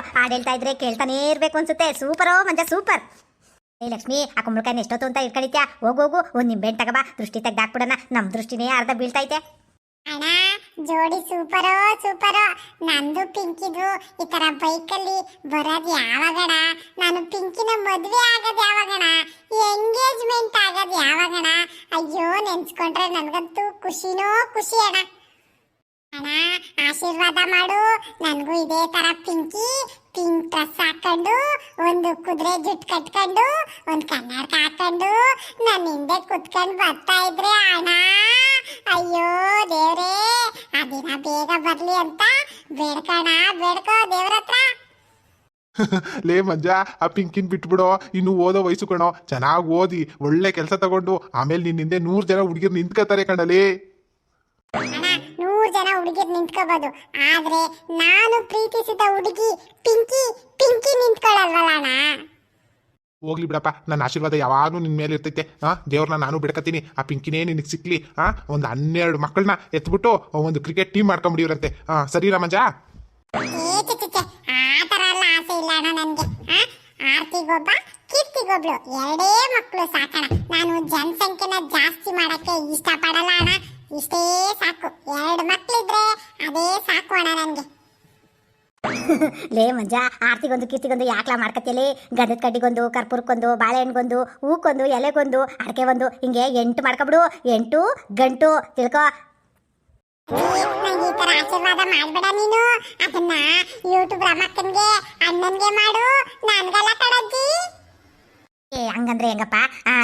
ಹಾಡು ಹೇಳ್ತಾ ಇದ್ರೆ ಕೇಳ್ತಾನೇ ಇರ್ಬೇಕು ಅನ್ಸುತ್ತೆ. ಸೂಪರೋ, ಮಂಜ, ಸೂಪರ್. ಏ ಲಕ್ಷ್ಮಿ, ಆ ಕುಂಬಳಕಾಯಿನ ಎಷ್ಟೊತ್ತು ಅಂತ ಇಟ್ಕೊಂಡಿತ್ಯಾ ಹೋಗೋಗು ಹೋಗು, ಒಂದು ನಿಂಬೆಹಣ್ಣು ತಗಬಾ. ದೃಷ್ಟಿ ತೆಗ್ದಾಕ್ಬಿಡೋಣ ನಮ್ಮ ದೃಷ್ಟಿನೇ ಅರ್ಧ ಬೀಳ್ತೈತೆ. ಅಣ್ಣ, ಜೋಡಿ ಸೂಪರೋ ಸೂಪರೋ. ನಂದು ಪಿಂಕಿದು. ಈ ತರ ಬೈಕಲ್ಲಿ ಬರೋದು ಯಾವಾಗಣ ನಾನು ಪಿಂಕಿನ ಮದ್ವೆ ಆಗೋದು ಯಾವಾಗಣ ಎಂಗೇಜ್ಮೆಂಟ್ ಆಗೋದು ಯಾವಾಗಣ ಅಯ್ಯೋ, ನೆನ್ಸ್ಕೊಂಡ್ರೆ ನನಗಂತೂ ಖುಷಿನೋ ಖುಷಿ ಅಣ್ಣ. ಅಣ್ಣ ಆಶೀರ್ವಾದ ಮಾಡು. ನನಗೂ ಇದೇ ತರ ಪಿಂಕಿ ಪಿಂಕ್ ಡ್ರೆಸ್ ಹಾಕೊಂಡು ಒಂದು ಕುದುರೆ ಜುಟ್ ಕಟ್ಕೊಂಡು ಒಂದು ಕನ್ನಡಕ ಹಾಕೊಂಡು ನನ್ನ ಹಿಂದೆ ಕುತ್ಕೊಂಡು ಬರ್ತಾ ಇದ್ರೆ ಅಣ್ಣ. ಅಯ್ಯೋ ದೇವ್ರೇ ಆ ದಿನ ಬೇಗ ಬರ್ಲಿ ಅಂತ ಬೇಡ್ಕಣ ಬೇಡ್ಕೋ ದೇವ್ರ ಹತ್ರ. ಲೇ ಮಜ್ಜ ಆ ಪಿಂಕಿನ್ ಬಿಟ್ಬಿಡೋ. ಇನ್ನು ಓದೋ ವಯಸ್ಸು ಕಣೋ. ಚೆನ್ನಾಗಿ ಓದಿ ಒಳ್ಳೆ ಕೆಲಸ ತಗೊಂಡು ಆಮೇಲೆ ನಿನ್ನಿಂದೆ ನೂರು ಜನ ಹುಡುಗಿರು ನಿಂತ್ಕೋತಾರೆ ಕಣಲೇ. ನೂರು ಜನ ಹುಡುಗಿರ್ ನಿಂತ್ಕೋಬಹುದು ಆದ್ರೆ ನಾನು ಪ್ರೀತಿಸಿದ ಹುಡುಗಿ ಪಿಂಕಿ ಪಿಂಕಿ ನಿಂತ್ಕೊಳ್ಳಲ್ವಲ್ಲ ಹೋಗ್ಲಿ ಬಿಡಪ್ಪ ನನ್ನ ಆಶೀರ್ವಾದ ಯಾವಾಗಲೂ ನಿನ್ನ ಮೇಲೆ ಇರ್ತೈತೆ. ಹಾ ದೇವ್ರನ್ನ ನಾನು ಬಿಡ್ಕತ್ತೀನಿ ಆ ಪಿಂಕಿನೇ ನಿನಗೆ ಸಿಕ್ಲಿ. ಹಾ ಒಂದು ಹನ್ನೆರಡು ಮಕ್ಕಳನ್ನ ಎತ್ಬಿಟ್ಟು ಒಂದು ಕ್ರಿಕೆಟ್ ಟೀಮ್ ಮಾಡ್ಕೊಂಬಿಡಿವ್ರಂತೆ. ಹಾ ಸರಿ ಮಂಜ ಏ ಚಿಚಿಚೆ ಆ ತರ ಎಲ್ಲ ಆಸೆ ಇಲ್ಲ ಅಣ್ಣ ನನ್ಗೆ. ಆ? ಆರ್ತಿಗೊಬ್ಬ ಕೀರ್ತಿಗೊಬ್ಳು. ಎರಡೇ ಮಕ್ಕಳು ಸಾಕಣ ನಾನು ಜನಸಂಖ್ಯೆನ ಜಾಸ್ತಿ ಮಾಡಕ್ಕೆ ಇಷ್ಟಪಡಲ್ಲ ಅಣ್ಣ. ಇಷ್ಟೇ ಸಾಕು. ಎರಡು ಮಕ್ಕಳಿದ್ರೆ ಅದೇ ಸಾಕು ಅಣ್ಣ ನನಗೆ ಲೇ ಮಂಜ ಆರ್ತಿಗೊಂದು ಕೀರ್ತಿಗೊಂದು ಯಾಕ್ಲಾ ಮಾಡ್ಕೊತೀಲಿ ಗಂಧದ ಕಡ್ಡಿಗೊಂದು ಕರ್ಪೂರಕ್ಕೊಂದು ಬಾಳೆಹಣ್ಣಿಗೊಂದು ಹೂಕೊಂದು ಎಲೆಗೊಂದು ಅಡಕೆ ಒಂದು ಹಿಂಗೆ ಎಂಟು ಮಾಡ್ಕೊಬಿಡು. ಎಂಟು ಗಂಟು ತಿಳ್ಕೊ. ನಂಗೆ ಈ ತರ ಆಶೀರ್ವಾದ ಮಾಡ್ಬೇಡ ನೀನು. ಅದನ್ನ ಯೂಟ್ಯೂಬ್ ರಮಕ್ಕನ್ಗೆ ಅಣ್ಣನ್ಗೆ ಮಾಡು. ನನ್ಗಲ್ಲ ಕಡಜ್ಜಿ ಏ, ಹಂಗಂದ್ರೆ ಹೆಂಗಪ್ಪ?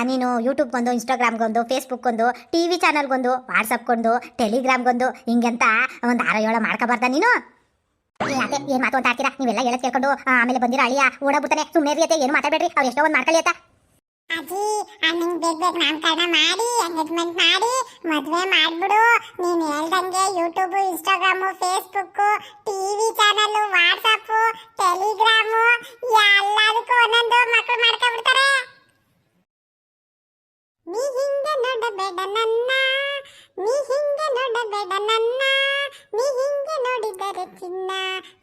ನೀನು ಯೂಟ್ಯೂಬ್ಗೊಂದು ಇನ್ಸ್ಟಾಗ್ರಾಮ್ಗೊಂದು ಫೇಸ್ಬುಕ್ಗೊಂದು ಟಿ ವಿ ಚಾನಲ್ಗೊಂದು ವಾಟ್ಸಪ್ಗೊಂದು ಟೆಲಿಗ್ರಾಮ್ಗೊಂದು ಹಿಂಗೆಂತ ಒಂದು ಆರೋ ಏಳು ಮಾಡ್ಕೊಬಾರ್ದ ನೀನು? ಅದೇ, ಏನು ಮಾತು ಅಂತ ಆಡ್ತೀರಾ ನೀವೆಲ್ಲ ಹೇಳಕ್ ಕೇಳ್ಕೊಂಡು ಆಮೇಲೆ ಬಂದಿರೋ ಅಳಿಯ ಓಡಾಗ್ಬಿಡ್ತಾನೆ ಸುಮ್ಮನೆ ರೀತಿ ಏನು ಮಾತಾಡ್ಬೇಡ್ರಿ, ಅವ್ರು ಎಷ್ಟೋ ಒಂದು ಮಾಡ್ಕೊಳ್ಳಿ ಆಯ್ತಾ ಅಜ್ಜಿ ನಿಂಗೆ ಬೇಗ ಬೇಗ ನಾಮಕರಣ ಮಾಡಿ ಎಂಗೇಜ್ಮೆಂಟ್ ಮಾಡಿ, ಮದುವೆ ಮಾಡಿಬಿಡು. ನೀನು ಹೇಳ್ದಂಗೆ YouTube Instagram Facebook TV channel WhatsApp Telegram ಎಲ್ಲದಕ್ಕೂ ಒಂದೊಂದು ಮಕ್ಕಳು ಮಾಡ್ಕೊಂಡ್ಬಿಡ್ತಾರೆ. ನೀ ಹಿಂಗೆ ನೋಡಬೇಡ ನನ್ನ, ನೀ ಹಿಂಗೆ ನೋಡಬೇಡ ನನ್ನ, ನೀ ಹಿಂಗೆ ನೋಡಿದರೆ ಚಿನ್ನ,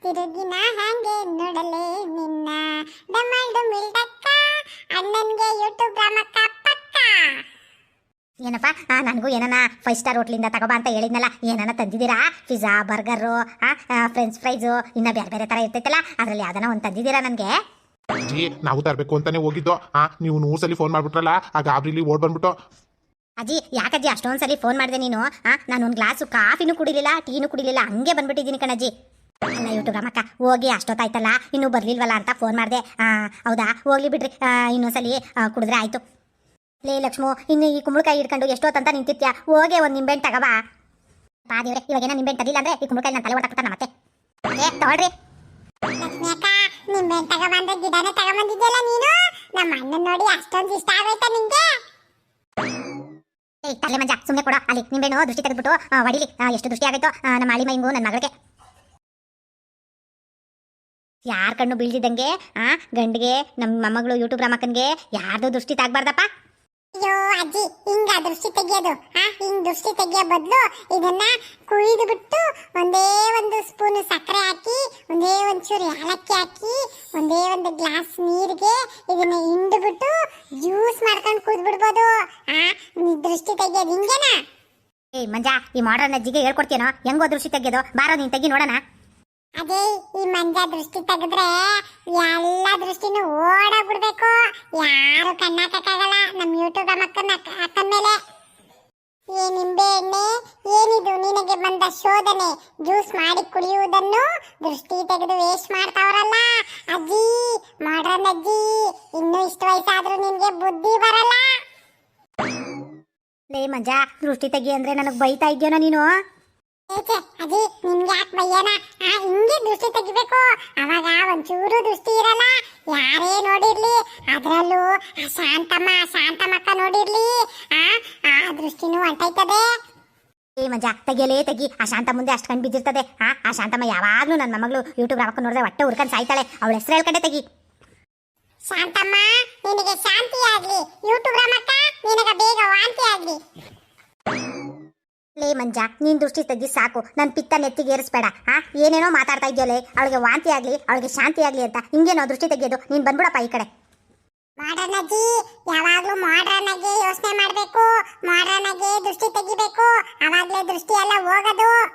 ತಿರುಗಿನ ಹಾಗೆ ನೋಡಲೇ ನಿನ್ನ. ಡಮಲ್ ಡುಮಿಲ್ ಡಕ್ಕ ಅಣ್ಣನ್ಗೆ ಯೂಟ್ಯೂಬ್ ರಾಮಕ್ಕ ಪಕ್ಕ ಏನಪ್ಪ? ಆ, ನನಗೂ ಏನನ ಫೈವ್ ಸ್ಟಾರ್ ಹೋಟ್ಲಿಂದ ತಗೋಬಾ ಅಂತ ಹೇಳಿದ್ನಲ್ಲ ಏನನ ತಂದಿದ್ದೀರಾ? ಪಿಜ್ಜಾ ಬರ್ಗರು ಫ್ರೆಂಚ್ ಫ್ರೈಸು ಇನ್ನ ಬೇರೆ ಬೇರೆ ಥರ ಇರ್ತೈತಲ್ಲ ಅದರಲ್ಲಿ ಯಾವ್ದನ ಒಂದು ತಂದಿದ್ದೀರಾ ನನಗೆ? ನಾವು ತರಬೇಕು ಅಂತಾನೆ ಹೋಗಿದ್ದು. ಆ ನೀವು ನೂರು ಸಲ ಫೋನ್ ಮಾಡ್ಬಿಟ್ರಲ್ಲ ಆ ಗಾಬ್ರಿಲಿ ಓಡ್ ಬಂದ್ಬಿಟ್ಟು. ಅಜ್ಜಿ ಯಾಕಜ್ಜಿ ಅಷ್ಟೊಂದ್ಸಲಿ ಫೋನ್ ಮಾಡಿದೆ ನೀನು? ಆ ನಾನು ಒಂದು ಗ್ಲಾಸು ಕಾಫಿನೂ ಕುಡಿಲಿಲ್ಲ ಟೀನೂ ಕುಡಿಲಿಲ್ಲ ಹಂಗೆ ಬಂದ್ಬಿಟ್ಟಿದ್ದೀನಿ ಕಣಜ್ಜಿ. ಅಲ್ಲ ಯೂಟ್ಯೂಬ್ ಅಮ್ಮಕ್ಕ ಹೋಗಿ ಅಷ್ಟೊತ್ತಾಯ್ತಲ್ಲ ಇನ್ನೂ ಬರ್ಲಿಲ್ವಲ್ಲ ಅಂತ ಫೋನ್ ಮಾಡಿದೆ. ಹೌದಾ? ಹೋಗ್ಲಿ ಬಿಡ್ರಿ. ಇನ್ನೊಂದ್ಸಲಿ ಕುಡಿದ್ರೆ ಆಯ್ತು. ಲೇ ಲಕ್ಷ್ಮೋ ಇನ್ನು ಈ ಕುಂಬಳಕಾಯಿ ಹಿಡ್ಕೊಂಡು ಎಷ್ಟೊತ್ತಂತ ನಿಂತಿರ್ತೀಯ ಹೋಗಿ ಒಂದು ನಿಂಬೆಹಣ್ಣು ತಗೋಬಾ ಪಾದಿವ್ರೆ ಇವಾಗ ಏನೋ ನಿಂಬೆಹಣ್ಣು ತರಲಿಲ್ಲ ಅಂದ್ರೆ ಈ ಕುಂಬಳಕಾಯಿ ನಾನು ತಲೆ ಹೊಟ್ಟಾಕ್ತಾನ ಮತ್ತೆ. ಅದೇ ತಗೊಳ್ರಿ. ಲಕ್ಷ್ಮಿ ಅಕ್ಕ ನಿಂಬೆ ತಗೊಬಂದ ಗಿಡನೇ ತಗೊಂಬಂದಿದ್ಯಲ್ಲ ನೀನು? ನಮ್ಮ ಅಣ್ಣನ ನೋಡಿ ಅಷ್ಟೊಂದು ಇಷ್ಟ ಆಗೈತಾ ನಿಂಗೆ? ಏ ತಲೆ ಮಂಜ ಸುಮ್ಮನೆ ಕೊಡೋ. ಅಲ್ಲಿ ನಿಂಬೆಣ್ಣು ದೃಷ್ಟಿ ತೆಗೆದ್ಬಿಟ್ಟು ಹೊಡಿಲಿ. ಎಷ್ಟು ದೃಷ್ಟಿ ಆಗೈತೋ ನಮ್ಮ ಅಳಿಮೈಂಗು ನನ್ನ ಮಗಳಿಗೆ. ಯಾರ ಕಣ್ಣು ಬೀಳ್ದಿದ್ದಂಗೆ ಆ ಗಂಡಿಗೆ ನಮ್ಮ ಮೊಮ್ಮಗಳು ಯೂಟ್ಯೂಬ್ ರಾಮಕ್ಕನ್ಗೆ ಯಾರ್ದು ದೃಷ್ಟಿ ತಾಗ್ಬಾರ್ದಪ್ಪ? ಅಯ್ಯೋ ಅಜ್ಜಿ ಹಿಂಗ ದೃಷ್ಟಿ ತೆಗಿಯೋದು ಆ ಹಿಂಗ್ ದೃಷ್ಟಿ ತೆಗಿಯೋ ಬದಲು ಇದನ್ನ ಕುಯ್ದು ಬಿಟ್ಟು ಒಂದೇ ಒಂದು ಸ್ಪೂನ್ ಸಕ್ಕರೆ ಹಾಕಿ ಒಂದೇ ಒಂಚೂರು ಏಲಕ್ಕಿ ಹಾಕಿ ಒಂದೇ ಒಂದು ಗ್ಲಾಸ್ ನೀರಿಗೆ ಇದನ್ನ ಹಿಂಡು ಬಿಟ್ಟು ಜ್ಯೂಸ್ ಮಾಡ್ಕೊಂಡು ಕುದ್ಬಿಡ್ಬೋದು ಆ ನೀ ದೃಷ್ಟಿ ತೆಗಿಯೋದು ಹಿಂಗೇನಾ? ಏ ಮಂಜ ಈ ಮಾಡ್ರನ್ ಅಜ್ಜಿಗೆ ಹೇಳ್ಕೊಡ್ತೀನೋ ಹೆಂಗೋ ದೃಷ್ಟಿ ತೆಗೆಯೋದು? ಬಾರೋ ನೀನ್ ತೆಗಿ ನೋಡೋಣ. ಅದೇ, ಈ ಮಂಜ ದೃಷ್ಟಿ ತೆಗೆದ್ರೆ ಎಲ್ಲ ದೃಷ್ಟಿನೂ ಓಡೋಗ್ಬಿಡ್ಬೇಕು. ಯಾರು ಕಣ್ಣಾಕಕ್ಕಾಗಲ್ಲ ನಮ್ಮ ಯೂಟ್ಯೂಬ್ ಮಕ್ಕನ್ನ ಅಕ್ಕನ ಮೇಲೆ. ಈ ನಿಂಬೆ ಎಣ್ಣೆ, ಏನಿದು? ನಿನಗೆ ಬಂದ ಶೋಧನೆ. ಜ್ಯೂಸ್ ಮಾಡಿ ಕುಡಿಯುವುದನ್ನು ದೃಷ್ಟಿ ತೆಗೆದು ವೇಸ್ಟ್ ಮಾಡ್ತಾವ್ರಲ್ಲ. ಅಜ್ಜಿ, ಮಾಡ್ರನ್ ಅಜ್ಜಿ, ಇನ್ನೂ ಇಷ್ಟು ವಯಸ್ಸಾದ್ರೂ ನಿನ್ಗೆ ಬುದ್ಧಿ ಬರಲ್ಲ. ಲೇ ಮಂಜ, ದೃಷ್ಟಿ ತೆಗಿ ಅಂದ್ರೆ ನನಗೆ ಬೈತಾ ಇದೆಯೋ ನೀನು? ಏಕೆ? ಅಜ್ಜಿ ನಿಮ್ಗೆ ಯಾಕೆ ಬಯ್ಯನ ಆ, ಹಿಂಗೆ ದೃಷ್ಟಿ ತೆಗಿಬೇಕು. ಅವಾಗ ಒಂಚೂರು ದೃಷ್ಟಿ ಇರಲ್ಲ. ಯಾರೇ ನೋಡಿರ್ಲಿ, ಅದರಲ್ಲೂ ಆ ಶಾಂತಮ್ಮ ಶಾಂತ ನೋಡಿರ್ಲಿ. ಆ ಆ ದೃಷ್ಟಿನೂ ಹೊಂಟೈತದೆ ಏ ಮಜಾ ತೆಗಿಯಲೇ ತೆಗಿ. ಆ ಶಾಂತ ಮುಂದೆ ಅಷ್ಟು ಕಣ್ ಬಿದ್ದಿರ್ತದೆ. ಆ ಆ ಶಾಂತಮ್ಮ ಯಾವಾಗ್ಲೂ ನನ್ನ ಮಗಳು ಯೂಟ್ಯೂಬ್ ರಾಮಕ್ಕ ನೋಡಿದ್ರೆ ಹೊಟ್ಟೆ ಹುರ್ಕೊಂಡು ಸಾಯ್ತಾಳೆ. ಅವಳ ಹೆಸರು ಹೇಳ್ಕೊಂಡೆ ತೆಗಿ. ಶಾಂತಮ್ಮ, ನಿನಗೆ ಶಾಂತಿ ಆಗ್ಲಿ. ಯೂಟ್ಯೂಬ್ ರಮಕ್ಕ ನಿನಗೆ ಬೇಗ ವಾಂತಿ ಆಗ್ಲಿ. ಲೇ ಮಂಜ, ನೀನ್ ದೃಷ್ಟಿ ತೆಗಿ ಸಾಕು. ನನ್ ಪಿತ್ತ ನೆತ್ತಿಗೆ ಏರಿಸ್ಬೇಡ, ಆ? ಏನೇನೋ ಮಾತಾಡ್ತಾ ಇದೆಯಲ್ಲೇ? ಅವಳಿಗೆ ವಾಂತಿ ಆಗ್ಲಿ, ಅವಳಿಗೆ ಶಾಂತಿ ಆಗ್ಲಿ ಅಂತ ಹಿಂಗೇನೋ ದೃಷ್ಟಿ ತೆಗೆಯೋದು ನೀನ್ ಬಂದ್ಬಿಡಪ್ಪ ಈ ಕಡೆ. ಮಾಡರ್ನ್ ಅಜ್ಜಿ ಯಾವಾಗ್ಲೂ ಮಾಡರ್ನ್ ಆಗಿ ಯೋಚನೆ ಮಾಡ್ಬೇಕು. ಮಾಡರ್ನ್ ಆಗಿ ದೃಷ್ಟಿ ತೆಗಿಬೇಕು. ಅವಾಗ್ಲೇ ದೃಷ್ಟಿ ಎಲ್ಲ ಹೋಗೋದು.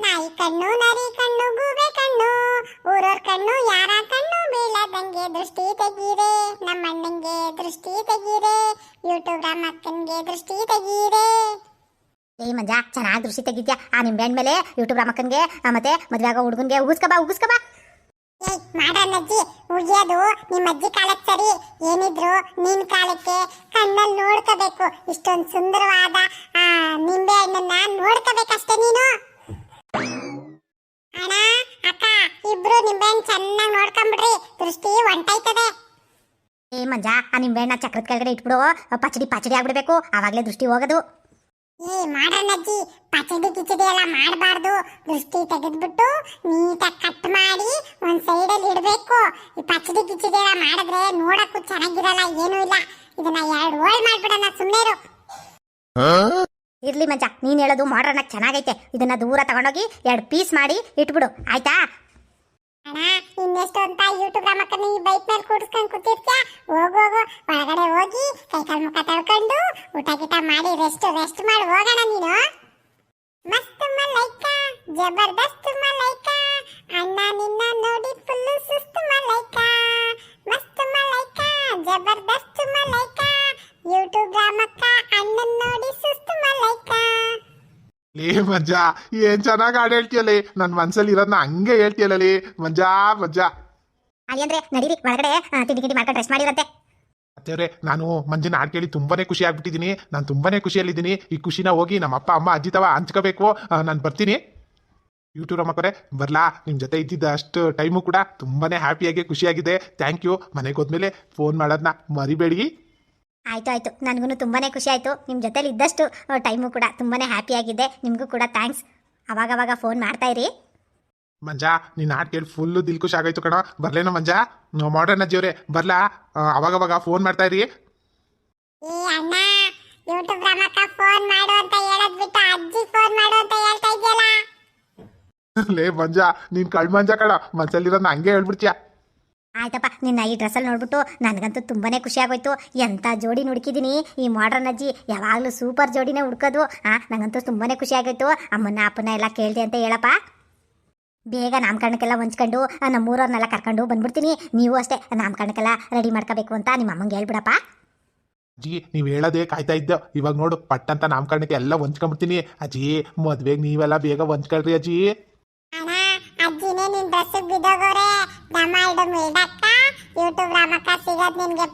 ನಾಯಿ ಕಣ್ಣು, ನರಿ ಕಣ್ಣು, ಗೂಬೆ ಕಣ್ಣು. ಊರೋರ್ ಕಣ್ಣು, ಯಾರ ಕಣ್ಣು ಬೀಳದಂಗೆ ದೃಷ್ಟಿ ತೆಗೀರೆ. ನಮ್ಮ ಅಣ್ಣಂಗೆ ದೃಷ್ಟಿ ತೆಗೀರೆ. ಯೂಟ್ಯೂಬ್ ಅಕ್ಕನ್ಗೆ ದೃಷ್ಟಿ ತೆಗೀರೆ. ಏ ಮಂಜ ಚೆನ್ನಾಗಿ ದೃಶ್ಯ ತೆಗಿದ್ಯಾ ಆ ನಿಂಬೆಹಣ್ಣು ಮೇಲೆ ಯೂಟ್ಯೂಬ್ ರಾಮಕ್ಕನ್ಗೆ ಮತ್ತೆ ಮದ್ವೆ ಆಗೋ ಹುಡುಗನ್ಗೆ ಉಗಿಸ್ಕಬಾ ಉಗಿಸ್ಕಬಾ ಏಯ್ ಮಾಡರ್ನ್ ಅಜ್ಜಿ ಉಗಿಯೋದು ನಿಮ್ಮ ಅಜ್ಜಿ ಕಾಲಕ್ಕೆ ಸರಿ. ಏನಿದ್ರು ನಿನ್ ಕಾಲಕ್ಕೆ ಕಣ್ಣಲ್ಲಿ ನೋಡ್ಕೋಬೇಕು. ಇಷ್ಟೊಂದು ಸುಂದರವಾದ ಆ ನಿಂಬೆ ಹಣ್ಣನ್ನ ನೋಡ್ಕೋಬೇಕಷ್ಟೇ ನೀನು. ಅಣ್ಣ ಅಕ್ಕ ಇಬ್ರು ನಿಂಬೆ ಹಣ್ಣು ಚೆನ್ನಾಗಿ ನೋಡ್ಕೊಂಬಿಡ್ರಿ. ದೃಷ್ಟಿ ಹೊಂಟೈತದೆ ಏ ಮಂಜ ಆ ನಿಂಬೆಹಣ್ಣ ಚಕ್ರದ ಕೆಳಗಡೆ ಇಟ್ಬಿಡು. ಪಚಡಿ ಪಚಡಿ ಆಗ್ಬಿಡ್ಬೇಕು. ಆವಾಗಲೇ ದೃಷ್ಟಿ ಹೋಗೋದು. ಏ ಮಾಡರ್ನ್ ಅಜ್ಜಿ ಪಚಡಿ ಕಿಚಡಿ ಎಲ್ಲ ಮಾಡಬಾರ್ದು. ದೃಷ್ಟಿ ತೆಗೆದ್ಬಿಟ್ಟು ನೀಟಾಗಿ ಕಟ್ ಮಾಡಿ ಒಂದು ಸೈಡಲ್ಲಿ ಇಡಬೇಕು. ಈ ಪಚಡಿ ಕಿಚಡಿ ಎಲ್ಲ ಮಾಡಿದ್ರೆ ನೋಡಕ್ಕೂ ಚೆನ್ನಾಗಿರಲ್ಲ ಏನೂ ಇಲ್ಲ. ಇದನ್ನ ಎರಡು ಹೋಳ್ ಮಾಡ್ಬಿಡೋಣ ಸುಮ್ಮನೆ ಇರು. ಇರ್ಲಿ ಮಂಜ ನೀನ್ ಹೇಳೋದು ಮಾಡ್ರನ್ನ ಚೆನ್ನಾಗೈತೆ. ಇದನ್ನ ದೂರ ತಗೊಂಡೋಗಿ ಎರಡು ಪೀಸ್ ಮಾಡಿ ಇಟ್ಬಿಡು ಆಯ್ತಾ? ಅಣ್ಣ ಇನ್ನೆಷ್ಟು ಅಂತ ಯೂಟ್ಯೂಬ್ ರಾಮಕ್ಕನ ಈ ಬೈಕ್ ಮೇಲೆ ಕೂಡಿಸ್ಕೊಂಡು ಕೂತಿರ್ತ್ಯಾ? ಹೋಗು ಹೋಗು, ಒಳಗಡೆ ಹೋಗಿ ಕೈ ಕಾಲು ಮುಖ ತಳ್ಕೊಂಡು ಊಟ ಗೀಟ ಮಾಡಿ ರೆಸ್ಟ್ ರೆಸ್ಟ್ ಮಾಡಿ, ಹೋಗೋಣ ನೀನು. ಮಸ್ತ್ ಮಲೈಕ, ಜಬರ್ದಸ್ತ್ ಮಲೈಕ, ಅಣ್ಣ ನಿನ್ನ ನೋಡಿ ಫುಲ್ಲು ಸುಸ್ತ್ ಮಲೈಕ. ಮಸ್ತ್ ಮಲೈಕ, ಜಬರ್ದಸ್ತ್ ಮಲೈಕ ಯೂಟ್ಯೂಬ್ ರಾಮಕ್ಕ ಅಣ್ಣನ್ ನೋಡಿ ಸುಸ್ತ್ ಮಲೈಕ. ಲೇ ಮಂಜ ಏನ್ ಚೆನ್ನಾಗಿ ಹಾಡು ಹೇಳ್ತೀಯಲ್ಲಿ? ನನ್ನ ಮನ್ಸಲ್ಲಿ ಇರೋದನ್ನ ಹಂಗೆ ಹೇಳ್ತೀಯಲ್ಲೇ ಮಂಜಾ ಮಂಜಾ ಅಲ್ಲಿ ಅಂದ್ರೆ ನಡೀರಿ ಒಳಗಡೆ ತಿಂಡಿ ತಿಂಡಿ ಗಿಂಡಿ ಮಾಡ್ಕೊಂಡು ರೆಸ್ಟ್ ಮಾಡಿರತ್ತೆ. ಅತ್ತೇವ್ರೆ ನಾನು ಮಂಜಿನ ಹಾಡು ಕೇಳಿ ತುಂಬಾನೇ ಖುಷಿ ಆಗ್ಬಿಟ್ಟಿದ್ದೀನಿ. ನಾನು ತುಂಬಾನೇ ಖುಷಿಯಲ್ಲಿದ್ದೀನಿ. ಈ ಖುಷಿನ ಹೋಗಿ ನಮ್ಮ ಅಪ್ಪ ಅಮ್ಮ ಅಜ್ಜಿ ತವ ಹಂಚ್ಕೋಬೇಕು. ನಾನು ಬರ್ತೀನಿ. ಯೂಟ್ಯೂಬ್ ಅಮ್ಮಕ್ಕರೆ ಬರ್ಲಾ. ನಿಮ್ಮ ಜೊತೆ ಇದ್ದಿದ್ದ ಅಷ್ಟು ಟೈಮು ಕೂಡ ತುಂಬಾನೇ ಹ್ಯಾಪಿಯಾಗಿ ಖುಷಿಯಾಗಿದೆ ಥ್ಯಾಂಕ್ ಯು ಮನೆಗೆ ಹೋದ್ಮೇಲೆ ಫೋನ್ ಮಾಡೋದನ್ನ ಮರಿಬೇಡಿ. ಆಯ್ತು ಆಯ್ತು. ನನಗೂ ತುಂಬಾನೇ ಖುಷಿ ಆಯಿತು. ನಿಮ್ಮ ಜೊತೆಲಿ ಇದ್ದಷ್ಟು ಟೈಮು ಕೂಡ ತುಂಬಾನೇ ಹ್ಯಾಪಿಯಾಗಿದೆ ನಿಮಗೂ ಕೂಡ ಥ್ಯಾಂಕ್ಸ್ ಅವಾಗವಾಗ ಫೋನ್ ಮಾಡ್ತಾ ಇರಿ. ಮಂಜ ನೀನು ಹಾಡು ಕೇಳಿ ಫುಲ್ಲು ದಿಲ್ ಖುಷಿ ಆಗಾಯ್ತು ಕಣ. ಬರ್ಲೇನೋ ಮಂಜ? ಮಾಡ್ರನ್ ಅಜ್ಜಿಯವ್ರೆ ಬರ್ಲಾ? ಅವಾಗ ಅವಾಗವಾಗ ಫೋನ್ ಮಾಡ್ತಾ ಇರಿ. ಲೇ ಮಂಜ ನೀನ್ ಕಳ್ ಮಂಜ ಕಣ. ಮನ್ಸಲ್ಲಿರೋದ್ ಹಂಗೆ ಹೇಳ್ಬಿಡ್ತೀಯ? ಆಯ್ತಪ್ಪ ನಿನ್ನ ಈ ಡ್ರೆಸ್ಸಲ್ಲಿ ನೋಡ್ಬಿಟ್ಟು ನನಗಂತೂ ತುಂಬಾನೇ ಖುಷಿ ಆಗೋಯ್ತು. ಎಂಥ ಜೋಡಿ ಹುಡುಕಿದ್ದೀನಿ ಈ ಮಾಡ್ರನ್ ಅಜ್ಜಿ ಯಾವಾಗಲೂ ಸೂಪರ್ ಜೋಡಿನೇ ಹುಡ್ಕೋದು. ಆ ನಂಗಂತೂ ತುಂಬಾನೇ ಖುಷಿ ಆಗೋಯ್ತು. ಅಮ್ಮನ ಅಪ್ಪನ ಎಲ್ಲ ಕೇಳ್ದೆ ಅಂತ ಹೇಳಪ್ಪ. ಬೇಗ ನಾಮಕರಣಕ್ಕೆಲ್ಲ ಹೊಂಚ್ಕೊಂಡು ನಮ್ಮ ನಮ್ಮೂರವ್ರನ್ನೆಲ್ಲ ಕರ್ಕೊಂಡು ಬಂದ್ಬಿಡ್ತೀನಿ. ನೀವು ಅಷ್ಟೇ ನಾಮಕರಣಕ್ಕೆಲ್ಲ ರೆಡಿ ಮಾಡ್ಕೋಬೇಕು ಅಂತ ನಿಮ್ಮ ಅಮ್ಮಂಗೆ ಹೇಳ್ಬಿಡಪ್ಪ. ಅಜ್ಜಿ ನೀವು ಹೇಳೋದೇ ಕಾಯ್ತಾ ಇದ್ದೆ. ಇವಾಗ ನೋಡು ಪಟ್ಟಂತ ನಾಮಕರಣಕ್ಕೆ ಎಲ್ಲ ಹೊಂಚ್ಕೊಂಡ್ಬಿಡ್ತೀನಿ. ಅಜ್ಜಿ ಮದ್ವೆಗೆ ನೀವೆಲ್ಲ ಬೇಗ ಹೊಂಚ್ಕೊಳ್ರಿ ಅಜ್ಜಿ. ಅಣ್ಣ ಅಜ್ಜಿನೇ ನಿನ್ ಡ್ರೆಸ್ ಬಿದ್ದೋಗೋರೆ. ದಮ ಇಡು ಮಿಲ್ಡಕ್ಕ ಯೂಟ್ಯೂಬ್ ರಾಮಕ್ಕ ಸಿಗೋದು ನಿನ್ಗೆ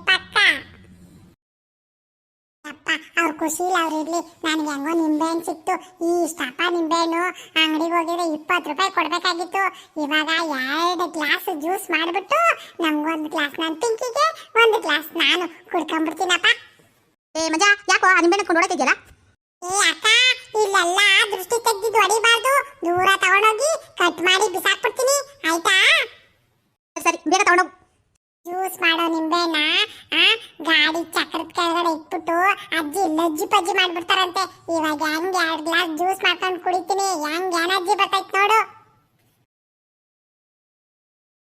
ಅಪ್ಪ ಅವ್ರ ಖುಷಿಲಿ ಅವ್ರು ಇರ್ಲಿ. ನನಗೆ ಹೆಂಗೋ ನಿಂಬೆಹಣ್ಣು ಸಿಕ್ತು. ಈ ಇಷ್ಟಪ್ಪ ನಿಂಬೆಹಣ್ಣು ಅಂಗಡಿಗೆ ಹೋಗಿದ್ರೆ ಇಪ್ಪತ್ತು ರೂಪಾಯಿ ಕೊಡಬೇಕಾಗಿತ್ತು. ಇವಾಗ ಎರಡು ಗ್ಲಾಸ್ ಜ್ಯೂಸ್ ಮಾಡಿಬಿಟ್ಟು ನಮಗೊಂದು ಗ್ಲಾಸ್ ನನ್ನ ಪಿಂಕಿಗೆ ಒಂದು ಗ್ಲಾಸ್ ನಾನು ಕುಡ್ಕೊಂಡ್ಬಿಡ್ತೀನಪ್ಪ ಏ ಮಜಾ ಯಾಕೋ ಆ ನಿಂಬೆಹಣ್ಣು ಕೊಂಡು ಹೊಡತಿದ್ಯಲ್ಲ ಏ ಅಕ್ಕ ಇಲ್ಲೆಲ್ಲ ದೃಷ್ಟಿ ತೆಗ್ದಿದ್ದು ಹೊಡಿಬಾರ್ದು. ದೂರ ತಗೊಂಡೋಗಿ ಕಟ್ ಮಾಡಿ ಬಿಸಾಕ್ಬಿಡ್ತೀನಿ ಆಯ್ತಾ ಸರಿ ಬೇಗ ತಗೊಂಡೋಗು ಜ್ಯೂಸ್ ಮಾಡೋ ನಿಂಬೆನ ಆ ಗಾಡಿ ಚಕ್ರದ ಕೆಳಗಡೆ ಇಟ್ಬಿಟ್ಟು ಅಜ್ಜಿ ಪಜ್ಜಿ ಮಾಡ್ಬಿಡ್ತಾರಂತೆ. ಇವಾಗ ಹೆಂಗ್ ಎರಡ್ ಗ್ಲಾಸ್ ಜ್ಯೂಸ್ ಮಾಡ್ಕೊಂಡು ಕುಡಿತೀನಿ. ಹೆಂಗ್ ಎನರ್ಜಿ ಬರ್ತೈತ್ ನೋಡು.